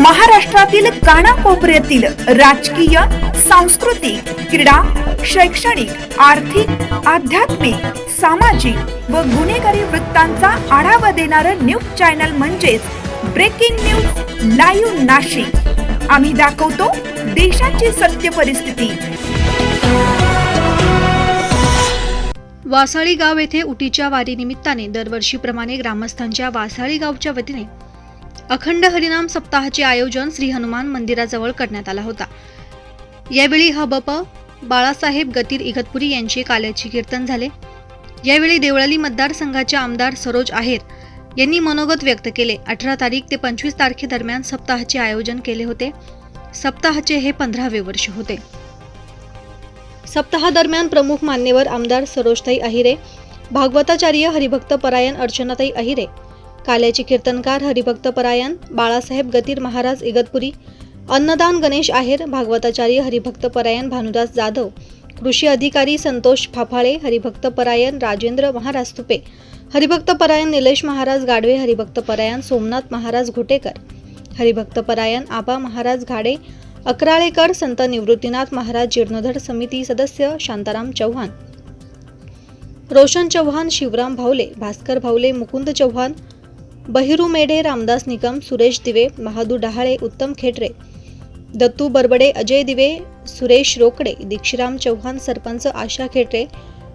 महाराष्ट्रातील कानाकोपऱ्यातील राजकीय सांस्कृतिक क्रीडा शैक्षणिक आर्थिक आध्यात्मिक सामाजिक व गुन्हेगारी वृत्तांचा आढावा देणारं न्यूज चॅनल म्हणजेच ब्रेकिंग न्यूज लाईव्ह नाशिक. आम्ही दाखवतो देशाची सत्य परिस्थिती. वासाळी गाव येथे उटीच्या वारीनिमित्ताने दरवर्षीप्रमाणे ग्रामस्थांच्या वासाळी गावच्या वतीने अखंड हरिनाम सप्ताहाचे आयोजन श्री हनुमान मंदिराजवळ करण्यात आला होता. यावेळी हबप बाळासाहेब गतीर इगतपुरी यांचे काल्याचे कीर्तन झाले. यावेळी देवळाली मतदारसंघाचे आमदार सरोज आहेर यांनी मनोगत व्यक्त केले. अठरा तारीख ते पंचवीस तारखेदरम्यान सप्ताहाचे आयोजन केले होते. सप्ताहाचे हे पंधरावे वर्ष होते. सप्ताहादरम्यान प्रमुख मान्यवर आमदार सरोजताई अहिरे भागवताचार्य हरिभक्त परायण अर्चनाताई अहिरे काल्याचे कीर्तनकार हरिभक्त परायण बाळासाहेब गतीर महाराज इगतपुरी अन्नदान गणेश आहेर भागवताचार्य हरिभक्त परायण भानुदास जाधव कृषी अधिकारी संतोष फाफाळे हरिभक्त परायण राजेंद्र महाराज तुपे हरिभक्त परायण निलेश महाराज गाडवे हरिभक्त परायण सोमनाथ महाराज घोटेकर हरिभक्त परायण आबा महाराज घाडे अकराळेकर संत निवृत्तीनाथ महाराज जीर्णोधर समिती सदस्य शांताराम चव्हाण रोशन चव्हाण शिवराम भावले भास्कर भावले मुकुंद चव्हाण बहिरू मेढे रामदास निकम सुरेश दिवे महादू डहाळे उत्तम खेटरे दत्तू बरबडे अजय दिवे सुरेश रोकडे दीक्षिराम चव्हाण सरपंच आशा खेटरे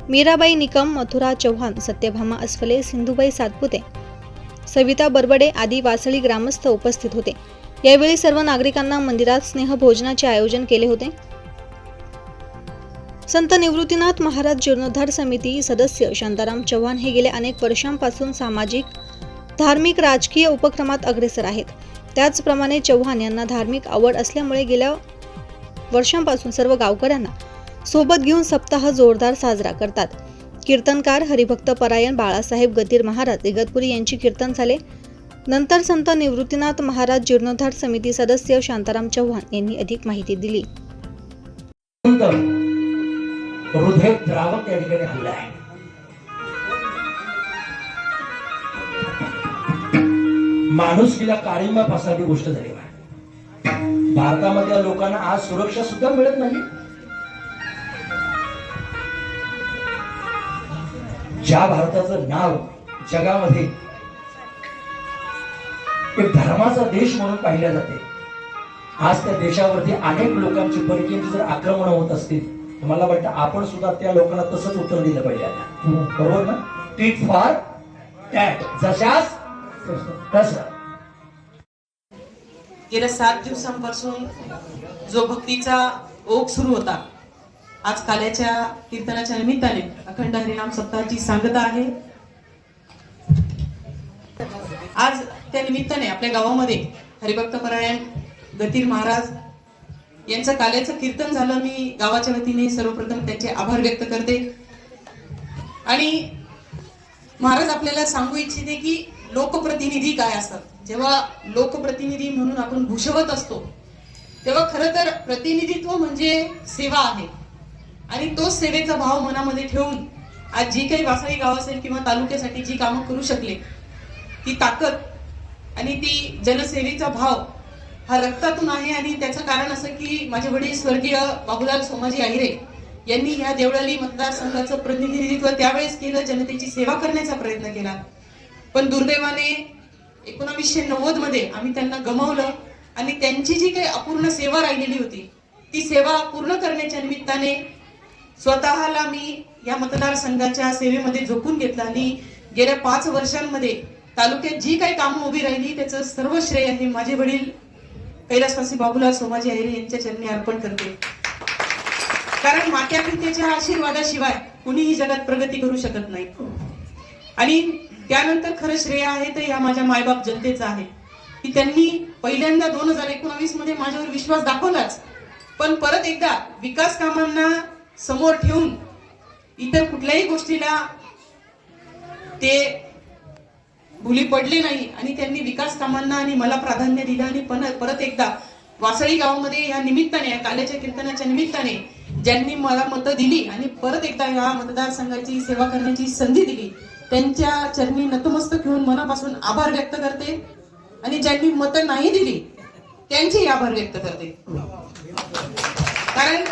मीराबाई निकम मथुरा चव्हाण सत्यभामा अस्फले सिंधुबाई सातपुते सविता बरबडे आदी वासळी ग्रामस्थ उपस्थित होते. यावेळी सर्व नागरिकांना मंदिरात स्नेहभोजनाचे आयोजन केले होते. संत निवृत्तीनाथ महाराज जीर्णोद्धार समिती सदस्य शांताराम चव्हाण हे गेल्या अनेक वर्षांपासून सामाजिक धार्मिक राजकीय उपक्रमात अग्रेसर आहेत. त्याचप्रमाणे चव्हाण यांना धार्मिक आवड असल्यामुळे गेल्या वर्षांपासून सर्व गावकऱ्यांना सोबत घेऊन सप्ताह जोरदार साजरा करतात. कीर्तनकार हरिभक्त परायण बाळासाहेब गतीर महाराज इगतपुरी यांची कीर्तन झाले. नंतर संत निवृत्तीनाथ महाराज जीर्णोद्धार समिती सदस्य शांताराम चव्हाण यांनी अधिक माहिती दिली. हृदय द्रावक या ठिकाणी हल्ला आहे. माणुसकीला काळिंबा फासणारी गोष्ट झाली आहे. भारतामधल्या लोकांना आज सुरक्षा सुद्धा मिळत नाही. ज्या भारताचं नाव जगामध्ये एक धर्माचा देश म्हणून पाहिल्या जाते आज त्या देशावरती अनेक लोकांची परकीयांची जर आक्रमण होत असतील मला वाटतं आपण सुद्धा त्या लोकांना तसंच उत्तर दिलं पाहिजे बरोबर ना? टीट फॉर टॅट जशास गेल्या सात दिवसांपासून जो भक्तीचा ओघ सुरू होता आज काल्याच्या कीर्तनाच्या निमित्ताने अखंड हरिनाम सप्ताहाची सांगता आहे. आज त्या निमित्ताने आपल्या गावामध्ये हरिभक्त परायण गतीर महाराज यांचं काल्याचं कीर्तन झालं. मी गावाच्या वतीने सर्वप्रथम त्यांचे आभार व्यक्त करते. आणि महाराज आपल्याला सांगू इच्छिते की लोकप्रतिनिधी काय असतात? जेव्हा लोकप्रतिनिधी म्हणून आपण भूषवत असतो तेव्हा खरं तर प्रतिनिधित्व म्हणजे सेवा आहे. आणि तो सेवेचा भाव मनामध्ये ठेवून आज जी काही वासाळी गाव असेल किंवा तालुक्यासाठी जी कामं करू शकले ती ताकद आणि ती जनसेवेचा भाव हा रक्तातून आहे आणि त्याचं कारण असं की माझे वडील स्वर्गीय बाबूलाल सोमाजी आहिरे यांनी ह्या देवळाली मतदारसंघाचं प्रतिनिधित्व त्यावेळेस केलं जनतेची सेवा करण्याचा प्रयत्न केला. पण दुर्दैवाने एकोणावीसशे नव्वदमध्ये आम्ही त्यांना गमावलं आणि त्यांची जी काही अपूर्ण सेवा राहिलेली होती ती सेवा पूर्ण करण्याच्या निमित्ताने स्वतःला मी या मतदारसंघाच्या सेवेमध्ये झोकून घेतलं आणि गेल्या पाच वर्षांमध्ये तालुक्यात जी काही कामं उभी राहिली त्याचं सर्व श्रेय हे माझे वडील कैलासवासी बाबूलाल सोमाजी अहिरे यांच्या चरणी अर्पण करते. कारण मात्या पित्याच्या आशीर्वादाशिवाय कुणीही जगात प्रगती करू शकत नाही. आणि त्यानंतर खरं श्रेय आहे तर या माझ्या मायबाप जनतेचं आहे. की त्यांनी पहिल्यांदा दोन हजार एकोणावीसमध्ये माझ्यावर विश्वास दाखवलाच. पण परत एकदा विकास कामांना समोर ठेवून इतर कुठल्याही गोष्टीला ते भुली पडले नाही आणि त्यांनी विकास कामांना आणि मला प्राधान्य दिलं आणि पण परत एकदा वासळी गावामध्ये या निमित्ताने या काल्याच्या कीर्तनाच्या निमित्ताने ज्यांनी मला मतं दिली आणि परत एकदा या मतदारसंघाची सेवा करण्याची संधी दिली त्यांच्या चरणी नतमस्तक घेऊन मनापासून आभार व्यक्त करते. आणि ज्यांनी मतं नाही दिली त्यांचेही आभार व्यक्त करते. कारण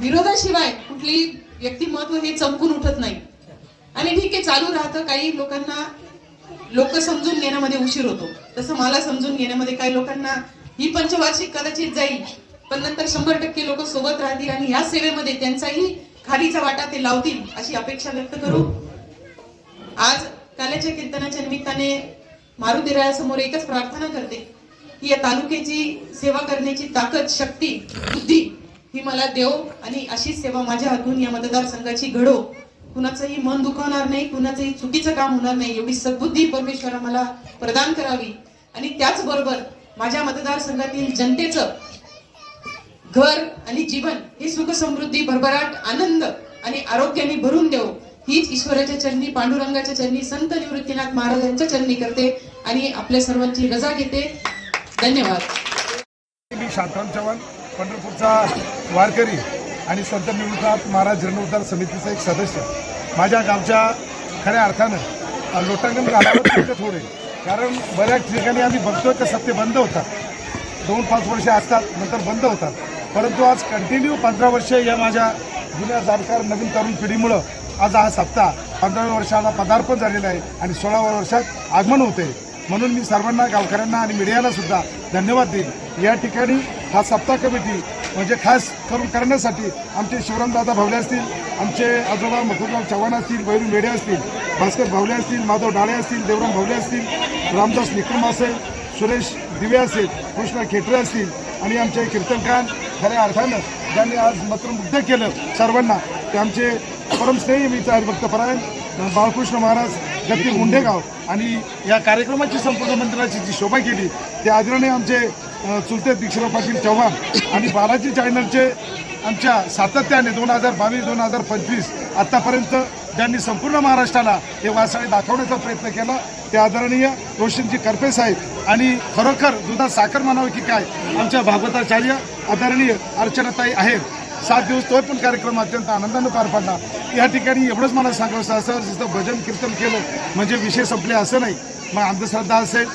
विरोधाशिवाय कुठली व्यक्तिमत्व हे चमकून उठत नाही. आणि ठीक आहे चालू राहतं काही लोकांना लोक समजून घेण्यामध्ये उशीर होतो. तसं मला समजून घेण्यामध्ये काही लोकांना ही पंचवार्षिक कदाचित जाईल पण नंतर शंभर टक्के लोक सोबत राहतील आणि या सेवेमध्ये त्यांचाही खारीचा वाटा ते लावतील अशी अपेक्षा व्यक्त करू. आज काल्याच्या कीर्तनाच्या निमित्ताने मारुदिरायासमोर एकच प्रार्थना करते की या तालुक्याची सेवा करण्याची ताकद शक्ती बुद्धी ही मला देव आणि अशीच सेवा माझ्या हातून या मतदारसंघाची घडो. कुणाचंही मन दुखावणार नाही कुणाचंही चुकीचं काम होणार नाही एवढी सद्बुद्धी परमेश्वर मला प्रदान करावी. आणि त्याचबरोबर माझ्या मतदारसंघातील जनतेचं घर आणि जीवन हे सुख समृद्धी भरभराट आनंद आणि आरोग्याने भरून देऊ हीच ईश्वराच्या चरणी पांडुरंगाच्या चरणी संत निवृत्तीनाथ महाराजांच्या चरणी करते आणि आपल्या सर्वांची रजा घेते. धन्यवाद. मी शांतराम चव्हाण पंढरपूरचा वारकरी आणि संत निवृत्तनाथ महाराज जीर्णोद्धार समितीचा एक सदस्य. माझ्या गावच्या खऱ्या अर्थानं अ, लोटांगण थोडे. कारण बऱ्याच ठिकाणी आम्ही बघतोय तर सत्य बंद होतात. दोन पाच वर्षे असतात नंतर बंद होतात. परंतु आज कंटिन्यू पंधरा वर्ष या माझ्या जुन्या जाणकार नवीन तरुण पिढीमुळं आज हा सप्ताह पंधराव्या वर्षाला पदार्पण झालेलं आहे आणि सोळाव्या वर्षात आगमन होते. म्हणून मी सर्वांना गावकऱ्यांना आणि मीडियाला सुद्धा धन्यवाद देईन. या ठिकाणी हा सप्ताह कमिटी म्हणजे खास करून करण्यासाठी आमचे शिवरामदादा भावले असतील आमचे आजोबा मकुरराव चव्हाण असतील बहिरू मेढे असतील भास्कर भावले असतील माधव डाळे असतील देवराम भावले असतील रामदास निकम असेल सुरेश दिवे असेल कृष्ण खेटरे असतील आणि आमचे कीर्तनकार खऱ्या अर्थानं ज्यांनी आज मंत्रमुग्ध केलं सर्वांना. ते आमचे परमस्नेही मित्र हरिभक्त परायण बाळकृष्ण महाराज गती मुंडेगाव आणि या कार्यक्रमाची संपूर्ण मंदिराची जी शोभा केली ते आदरणीय आमचे चुलते दीक्षराव पाटील चव्हाण आणि बालाजी चॅनलचे आमच्या सातत्याने दोन हजार बावीस दोन हजार पंचवीस आत्तापर्यंत ज्यांनी संपूर्ण महाराष्ट्राला हे वासाळी दाखवण्याचा प्रयत्न केला. ते आदरणीय रोशनजी करपे साहेब आणि खरोखर दुधात साखर म्हणावं की काय आमच्या भागवताचार्य आदरणीय अर्चनाताई आहेत. सात दिवस तो पण कार्यक्रम अत्यंत आनंदानं पार पडला. या ठिकाणी एवढंच मला सांगायचं असं जिथं भजन कीर्तन केलं म्हणजे विषय संपले असं नाही. मग अंधश्रद्धा असेल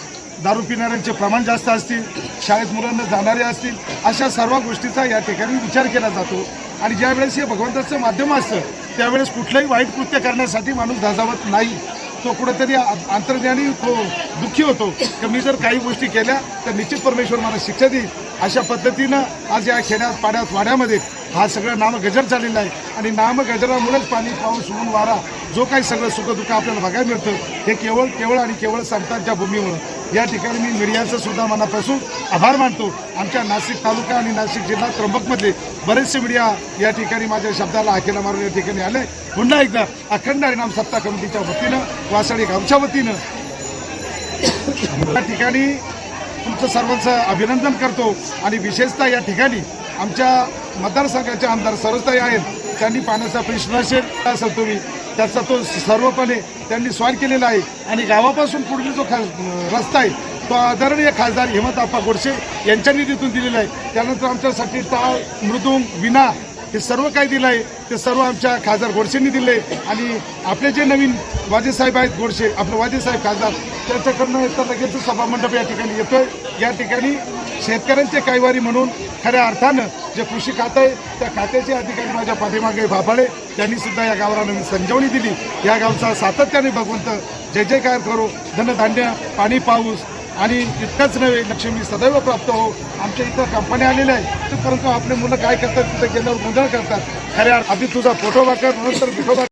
दारू पिणाऱ्यांचे प्रमाण जास्त असतील शाळेत मुलांना जाणारे असतील अशा सर्व गोष्टीचा या ठिकाणी विचार केला जातो. आणि ज्यावेळेस हे भगवंताचं माध्यम असतं त्यावेळेस कुठलंही वाईट कृत्य करण्यासाठी माणूस धाजावत नाही. तो कुठेतरी अंतर्ज्ञानी तो दुःखी होतो. की मी जर काही गोष्टी केल्या तर निश्चित परमेश्वर मला शिक्षा देईल. अशा पद्धतीनं आज या खेड्यात पाड्यात वाड्यामध्ये हा सगळं नामगजर झालेला आहे. आणि नामगजरामुळेच पाणी पाऊस ऊन वारा जो काही सगळं सुखदुःख आपल्याला बघायला मिळतं हे केवळ केवळ आणि केवळ संतांच्या भूमीमुळं. या ठिकाणी मी मीडियाचं सुद्धा मनापासून आभार मानतो. आमच्या नाशिक तालुका आणि नाशिक जिल्हा त्र्यंबकमधले बरेचसे मीडिया या ठिकाणी माझ्या शब्दाला हाकेला मारून या ठिकाणी आले. पुन्हा एकदा अखंड हरिनाम सत्ता कमिटीच्या वतीनं वासाडी गावच्या वतीनं. या ठिकाणी तुमचं सर्वांचं अभिनंदन करतो. आणि विशेषतः या ठिकाणी आमच्या मतदारसंघाचे आमदार सरसताई आहेत. त्यांनी पाण्याचा प्रश्न असेल असेल तुम्ही. त्याचा तो सर्वपणे त्यांनी सॉल्व केलेला आहे. आणि गावापासून पुढील जो खा रस्ता आहे तो आदरणीय खासदार हेमंत आप्पा गोडसे यांच्या निधीतून दिलेला आहे. त्यानंतर आमच्यासाठी टाळ मृदुंग विना हे सर्व काही दिलं आहे. ते सर्व आमच्या खासदार गोडसेंनी दिले आणि आपले जे नवीन वाजेसाहेब आहेत गोडसे आपले वाजेसाहेब खासदार त्याच्याकडनं येतात लगेच सभामंडप या ठिकाणी येतोय. या ठिकाणी शेतकऱ्यांचे कैवारी म्हणून खऱ्या अर्थानं जे कृषी खातं आहे त्या खात्याचे अधिकारी माझ्या पाठीमागे बाबाळे त्यांनी सुद्धा या गावाला नवीन संजीवनी दिली. या गावचा सातत्याने भगवंत जय जयकार करो धनधान्य पाणी पाऊस आणि इतकंच नव्हे लक्ष्मी सदैव प्राप्त हो. आमच्या इथं कंपन्या आलेल्या आहेत. परंतु आपले मुलं काय करतात तिथं गेल्यावर गोंधळ करतात. खऱ्या आधी तुझा फोटो वाकर नंतर विठोबा